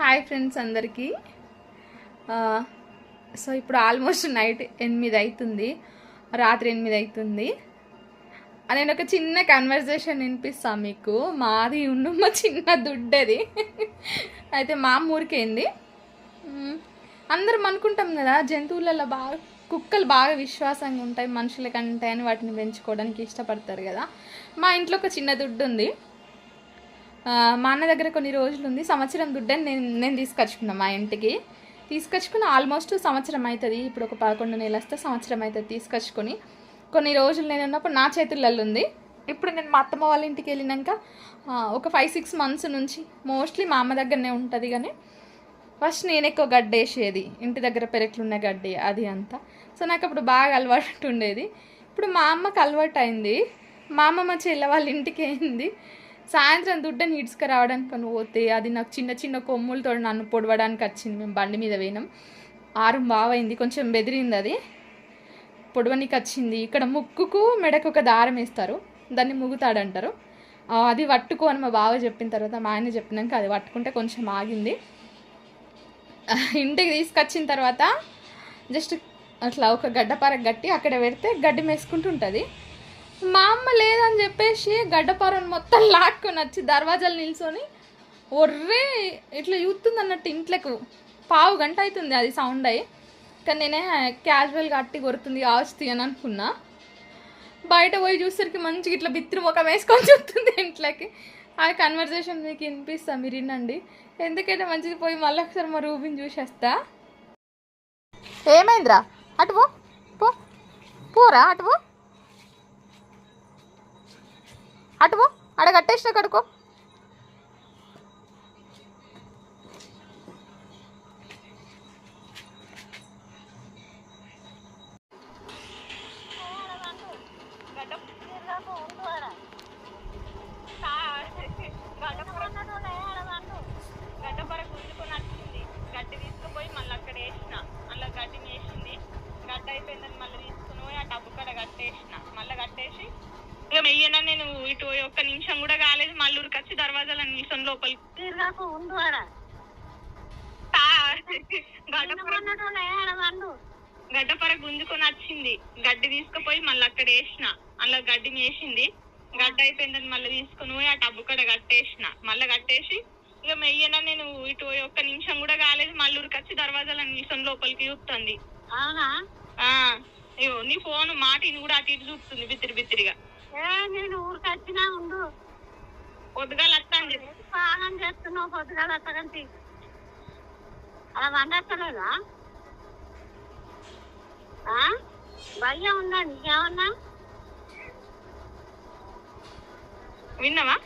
Hi friends అందరికీ. So ఇప్పుడు almost night ఎనిమిది అవుతుంది రాత్రి ఎనిమిది అవుతుంది నేను ఒక చిన్న కన్వర్జేషన్ వినిపిస్తాను మీకు. మాది ఉండు మా చిన్న దుడ్డది. అయితే మా ఊరికేంది అందరం అనుకుంటాం కదా జంతువులలో బాగా కుక్కలు బాగా విశ్వాసంగా ఉంటాయి మనుషుల కంటే అని వాటిని పెంచుకోవడానికి ఇష్టపడతారు కదా. మా ఇంట్లో ఒక చిన్న దుడ్డు ఉంది మా అన్న దగ్గర కొన్ని రోజులు ఉంది. సంవత్సరం దుడ్డని నేను నేను తీసుకొచ్చుకున్నాను మా ఇంటికి. తీసుకొచ్చుకుని ఆల్మోస్ట్ సంవత్సరం అవుతుంది ఇప్పుడు ఒక పదకొండు నెలలు వస్తే సంవత్సరం అవుతుంది తీసుకొచ్చుకొని. కొన్ని రోజులు నేను ఉన్నప్పుడు నా చేతులలో ఉంది. ఇప్పుడు నేను మా అత్తమ్మ వాళ్ళ ఇంటికి వెళ్ళినాక ఒక ఫైవ్ సిక్స్ మంత్స్ నుంచి మోస్ట్లీ మా అమ్మ దగ్గరనే ఉంటుంది కానీ ఫస్ట్ నేను ఎక్కువ గడ్డ వేసేది. ఇంటి దగ్గర పెరట్లున్న గడ్డి అది అంతా. సో నాకు అప్పుడు బాగా అలవాటు ఉండేది. ఇప్పుడు మా అమ్మకి అలవాటు అయింది. మా అమ్మ మా చెల్లె వాళ్ళ ఇంటికి అయింది. సాయంత్రం దుడ్డని ఇడ్చుక రావడానికి అని పోతే అది నాకు చిన్న చిన్న కొమ్ములతో నన్ను పొడవడానికి వచ్చింది. మేము బండి మీద పోయినాం. ఆరు బావైంది. కొంచెం బెదిరింది అది. పొడవనికి వచ్చింది. ఇక్కడ ముక్కుకు మెడకు ఒక దారం వేస్తారు. దాన్ని ముగుతాడంటారు. అది పట్టుకో అని మా బావ చెప్పిన తర్వాత మా ఆయన చెప్పినాక అది పట్టుకుంటే కొంచెం ఆగింది. ఇంటికి తీసుకొచ్చిన తర్వాత జస్ట్ అట్లా ఒక గడ్డపార గట్టి అక్కడ పెడితే గడ్డి మేసుకుంటుంటుంది మా అమ్మ లేదని చెప్పేసి గడ్డపారను మొత్తం లాక్కొని వచ్చి దర్వాజాలు నిల్చొని ఒర్రే ఇట్లా చూస్తుంది అన్నట్టు ఇంట్లోకి పావు గంట అవుతుంది అది సౌండ్ అయ్యి. కానీ నేనే క్యాజువల్గా అట్టి కొడుతుంది ఆస్తి అని అనుకున్నా. బయట పోయి చూసరికి మంచిగా ఇట్లా బిత్తిరి ముఖం వేసుకొని చూస్తుంది ఇంట్లోకి. ఆ కన్వర్జేషన్ మీకు వినిపిస్తా మీరు వినండి. ఎందుకంటే మంచిది పోయి మళ్ళీ ఒకసారి మా రూబిని చూసేస్తా. ఏమైందిరా? అటు పో పో పోరా అటు పో. అటువో అడగట్టేసిన కడుకో గడ్డపర గుంజుకొని వచ్చింది గడ్డి తీసుకుపోయి మళ్ళీ అక్కడ వేసిన మళ్ళీ గడ్డి వేసింది గడ్డ అయిపోయిందని మళ్ళీ తీసుకుని పోయి ఆ టబ్బు కాడ కట్టేసిన మళ్ళీ కట్టేసి ఇక మెయ్యన నేను ఇటు పోయి ఒక్క నిమిషం కూడా కాలేదు. మళ్ళీ ఉరికొచ్చి దర్వాజాలు నిమిషం లోపలికి. తిరగకు ఉండు ఆడ. తా- గడ్డపర గుంజుకొని వచ్చింది. గడ్డి తీసుకుపోయి మళ్ళీ అక్కడ వేసిన. అలా గడ్డి వేసింది గడ్డ అయిపోయిందని మళ్ళీ తీసుకుని పోయి ఆ టబ్బు కాడ కట్టేసిన. మళ్ళీ కట్టేసి ఇక మెయ్యన నేను ఇటు ఒక్క నిమిషం కూడా కాలేదు. మళ్ళీ ఉరికొచ్చి దర్వాజాల నిమిషం లోపలికి చూస్తుంది. అవునా? నీ ఫోన్ మాటిని కూడా అటు ఇటు చూస్తుంది బిత్తిరి బిత్తిరిగా. నేను ఊరికి వచ్చినా ఉండు. పొద్దుగాల వస్తా అని చెప్పి స్నానం చేస్తున్నావు పొద్దుగాల అత్తగంటి అలా వండక్కలేదా ఆ? భయం ఉందా నీకేమన్నా? విన్నావా?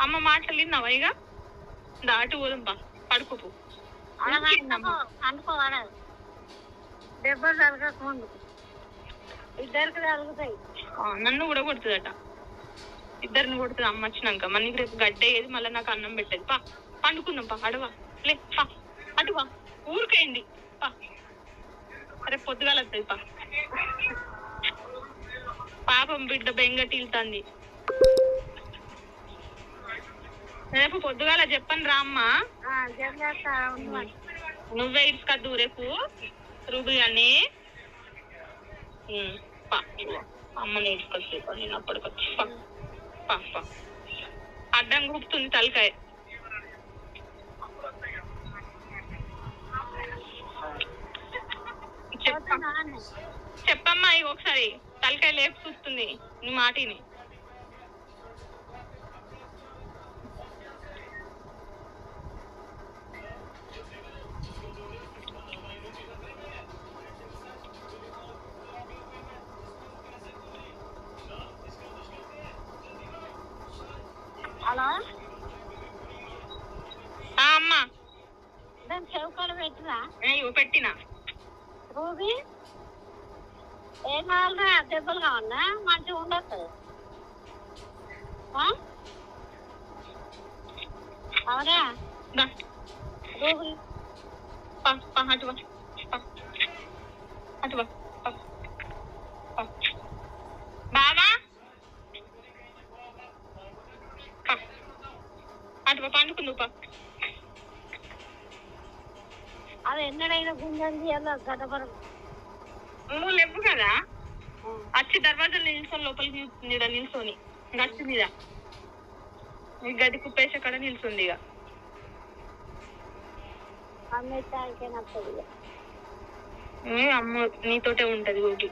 అమ్మ మాటలు విన్నావా ఇక దాటు పోదాంపా పడుకోపు అలా వండుకోవాలదు దెబ్బలు తలగక ముందు ఇద్దరికి తలుగుతాయి నన్ను కూడా కొడుతుందట. ఇద్దరిని కొడుతుంది అమ్మ వచ్చినాక మనకి రేపు గడ్డ అయ్యేది మళ్ళీ నాకు అన్నం పెట్టేది. పా పండుకుందాం పా అడవా లే పా అటువా ఊరికైంది పా. రేపు పొద్దుగాల వస్తుంది పా. పాపం బిడ్డ బెంగటిల్తుంది రేపు పొద్దుగాల చెప్పను రా అమ్మ. నువ్వే ఇసుకద్దు రేపు రుబి అని. అమ్మని ఇసుకొచ్చి నేను అప్పటికొచ్చి పా పా పా అడ్డం గుప్తుంది తలకాయ. చెప్పమ్మా ఇక ఒకసారి తలకాయ లేపు చూస్తుంది నీ మాటిని. హలో? అమ్మా. పెట్టిరా? ఏ, ఇగో పెట్టినా. రూబీ? ఏం కావాలరా? దెబ్బలు కావాలన్నా మంచిగా ఉండొచ్చు అవునా? రూబీ? పా, అటు వా, పా. అటు వా, పా, పా. బావా పా. అటు వా, పండుకుందు పా అది ఎన్నడైనా గుంజని తీయాలి గడ్డపరం నువ్వు లేవు కదా? వచ్చి దర్వాజా నిల్చొని లోపలికి ఈడ నిల్చొని గట్టి మీద. గది కుప్పేసి అక్కడ నిల్చుంది ఇక అమ్మే నీతోటే ఉంటది ఊకి.